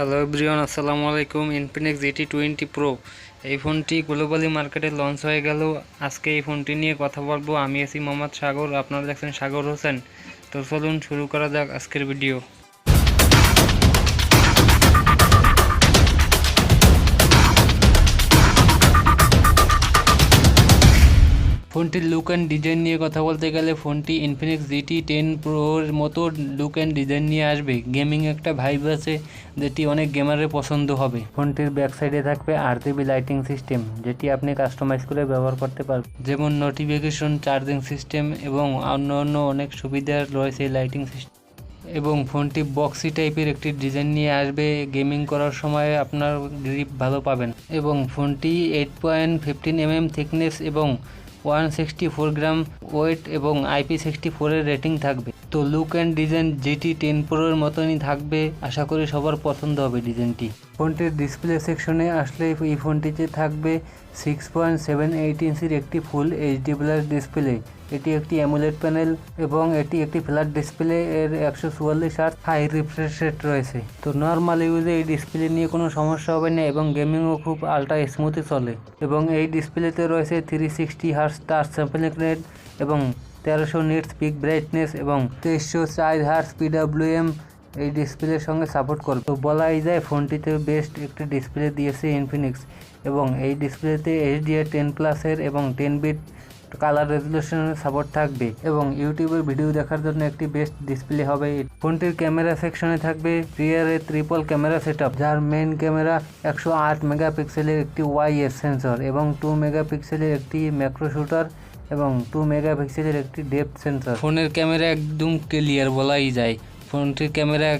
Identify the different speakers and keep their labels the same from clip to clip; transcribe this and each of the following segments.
Speaker 1: Hello Brian আসসালামু আলাইকুম Infinix GT twenty pro এই ফোনটি গ্লোবালি মার্কেটে লঞ্চ হয়ে গেল। আজকে এই ফোনটি নিয়ে কথা বলব। আমি আছি মোহাম্মদ সাগর, আপনারা দেখছেন সাগর হোসেন। তো চলুন শুরু করা যাক আজকের ভিডিও ফোনটির লুক অ্যান্ড ডিজাইন নিয়ে কথা বলতে গেলে ফোনটি ইনফিনিক্স জিটি টেন প্রোর মতো লুক অ্যান্ড ডিজাইন নিয়ে আসবে। গেমিং একটা ভাইব আছে যেটি অনেক গেমারের পছন্দ হবে। ফোনটির ব্যাক সাইডে থাকবে আর জিবি লাইটিং সিস্টেম যেটি আপনি কাস্টমাইজ করে ব্যবহার করতে পারবেন। যেমন নোটিফিকেশন চার্জিং সিস্টেম এবং অন্য অন্য অনেক সুবিধা রয়েছে এই লাইটিং সিস্টেম এবং ফোনটি বক্সি টাইপের একটি ডিজাইন নিয়ে আসবে। গেমিং করার সময় আপনার গ্রিপ ভালো পাবেন। এবং ফোনটি eight point fifteen MM thickness এবং one sixty four gram weight এবং আইপি সিক্সটি ফোরের রেটিং থাকবে। তো look and design GT ten প্রোর মতনই থাকবে। আশা করি সবার পছন্দ হবে ডিজাইনটি। ফোনটির ডিসপ্লে সেকশনে আসলে এই ফোনটিতে থাকবে সিক্স পয়েন্ট সেভেন এইট ইঞ্চির একটি ফুল এইচডি প্লাস ডিসপ্লে এটি একটি অ্যামুলেট প্যানেল এবং এটি একটি ফ্ল্যাট ডিসপ্লে এর একশো চুয়াল্লিশ আর হাই রিফ্রেশ রেট রয়েছে। তো নর্মাল ইউজে এই ডিসপ্লে নিয়ে কোনো সমস্যা হবে না এবং গেমিংও খুব আলট্রা স্মুথে চলে। এবং এই ডিসপ্লেতে রয়েছে three sixty hertz touch sampling rate এবং তেরোশো নিটস পিক ব্রাইটনেস এবং তেইশশো চার হার্স পিডাব্লিউএম এই ডিসপ্লের সঙ্গে সাপোর্ট করবে। তো বলাই যায় ফোনটিতে বেস্ট একটি ডিসপ্লে দিয়েছে ইনফিনিক্স এবং এই ডিসপ্লেতে এইচডিআর টেন প্লাসের এবং টেন বিট কালার রেজলিউশনের সাপোর্ট থাকবে এবং ইউটিউবের ভিডিও দেখার জন্য একটি বেস্ট ডিসপ্লে হবে ফোনটির ক্যামেরা সেকশনে থাকবে রিয়ারে ট্রিপল ক্যামেরা সেটআপ যার মেন ক্যামেরা একশো আট মেগাপিক্সেলের একটি ওয়াইএস সেন্সর এবং টু মেগাপিক্সেলের একটি ম্যাক্রো শুটার এবং টু মেগাপিক্সেলের একটি ডেপথ সেন্সর ফোনের ক্যামেরা একদম ক্লিয়ার বলাই যায়। ফোনটির ক্যামেরা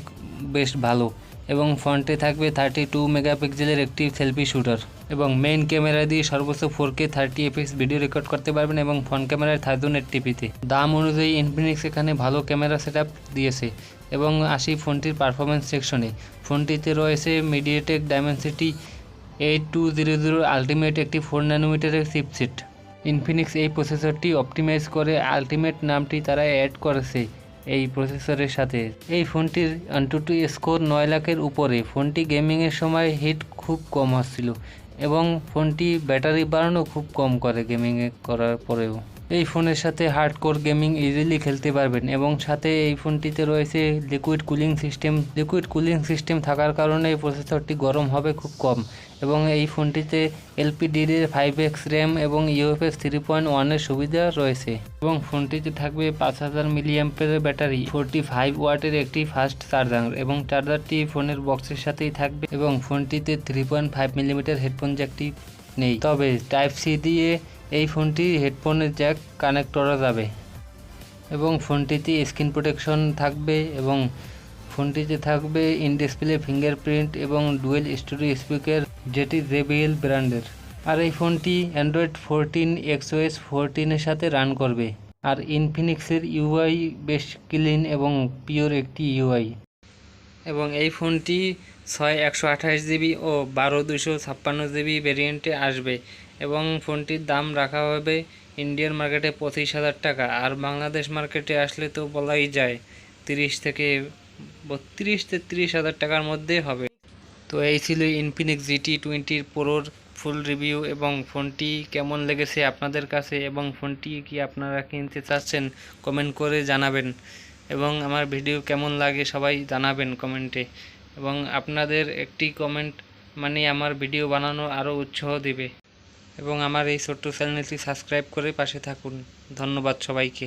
Speaker 1: বেশ ভালো এবং ফ্রন্টে থাকবে থার্টি টু মেগাপিক্সেলের একটি সেলফি শুটার এবং মেইন ক্যামেরা দিয়ে সর্বোচ্চ four K thirty FPS video record করতে পারবেন এবং ফ্রন্ট ক্যামেরায় এইট টিপিতে দাম অনুযায়ী ইনফিনিক্স এখানে ভালো ক্যামেরা সেট দিয়েছে এবং আসি ফোনটির পারফরমেন্স সেকশনে ফোনটিতে রয়েছে MediaTek Dimensity eight two zero zero ultimate একটি ফোর ন্যানোমিটারের চিপসেট ইনফিনিক্স এই প্রসেসরটি অপটিমাইজ করে আলটিমেট নামটি তারা অ্যাড করেছে এই প্রসেসরের সাথে। এই ফোনটির আন্টুটু স্কোর নয় লাখের উপরে। ফোনটি গেমিংয়ের সময় হিট খুব কম হচ্ছিল। এবং ফোনটি ব্যাটারি বাড়ানো খুব কম করে গেমিংয়ে করার পরেও। এই ফোনের সাথে হার্ডকোর গেমিং ইজিলি খেলতে পারবেন এবং সাথে এই ফোনটিতে রয়েছে liquid cooling system liquid cooling system থাকার কারণে এই প্রসেসরটি গরম হবে খুব কম এবং এই ফোনটিতে এলপিডিডির ফাইভ এক্স র্যাম এবং ইউএফএস থ্রি পয়েন্ট ওয়ানের সুবিধা রয়েছে এবং ফোনটিতে থাকবে পাঁচ হাজার মিলিয়াম্পের ব্যাটারি ফোরটি ফাইভ ওয়াটের একটি ফাস্ট চার্জার এবং চার্জারটি ফোনের বক্সের সাথেই থাকবে এবং ফোনটিতে three point five millimetre headphone জ্যাকটি নেই। তবে টাইপ সি দিয়ে এই ফোনটি হেডফোনের জ্যাক কানেক্ট করা যাবে এবং ফোনটিতে স্ক্রিন প্রোটেকশন থাকবে এবং ফোনটিতে থাকবে ইন ডিসপ্লে ফিঙ্গারপ্রিন্ট এবং ডুয়েল স্টুডিও স্পিকার যেটি জেবিএল ব্র্যান্ডের। আর এই ফোনটি অ্যান্ড্রয়েড ফোরটিন এক্সওএস ফোরটিনের সাথে রান করবে। আর ইনফিনিক্সের ইউআই বেশ ক্লিন এবং পিওর একটি ইউআই এবং এই ফোনটি ছয় একশো আঠাশ জিবি ও বারো দুশো ছাপ্পান্ন জিবি ভেরিয়েন্টে আসবে এবং ফোনটির দাম রাখা হবে ইন্ডিয়ান মার্কেটে পঁচিশ হাজার টাকা। আর বাংলাদেশ মার্কেটে আসলে তো বলাই যায়, তিরিশ থেকে বত্রিশ তেত্রিশ হাজার টাকার মধ্যে হবে। তো এই ছিল ইনফিনিক্স জিটি টোয়েন্টির প্রোর ফুল রিভিউ এবং ফোনটি কেমন লেগেছে আপনাদের কাছে এবং ফোনটি কি আপনারা কিনতে চাচ্ছেন কমেন্ট করে জানাবেন। এবং আমার ভিডিও কেমন লাগে সবাই জানাবেন কমেন্টে। এবং আপনাদের একটি কমেন্ট মানে আমার ভিডিও বানানো আরও উৎসাহ দেবে। এবং আমার এই ছোট্ট চ্যানেলটি সাবস্ক্রাইব করে পাশে থাকুন। ধন্যবাদ সবাইকে।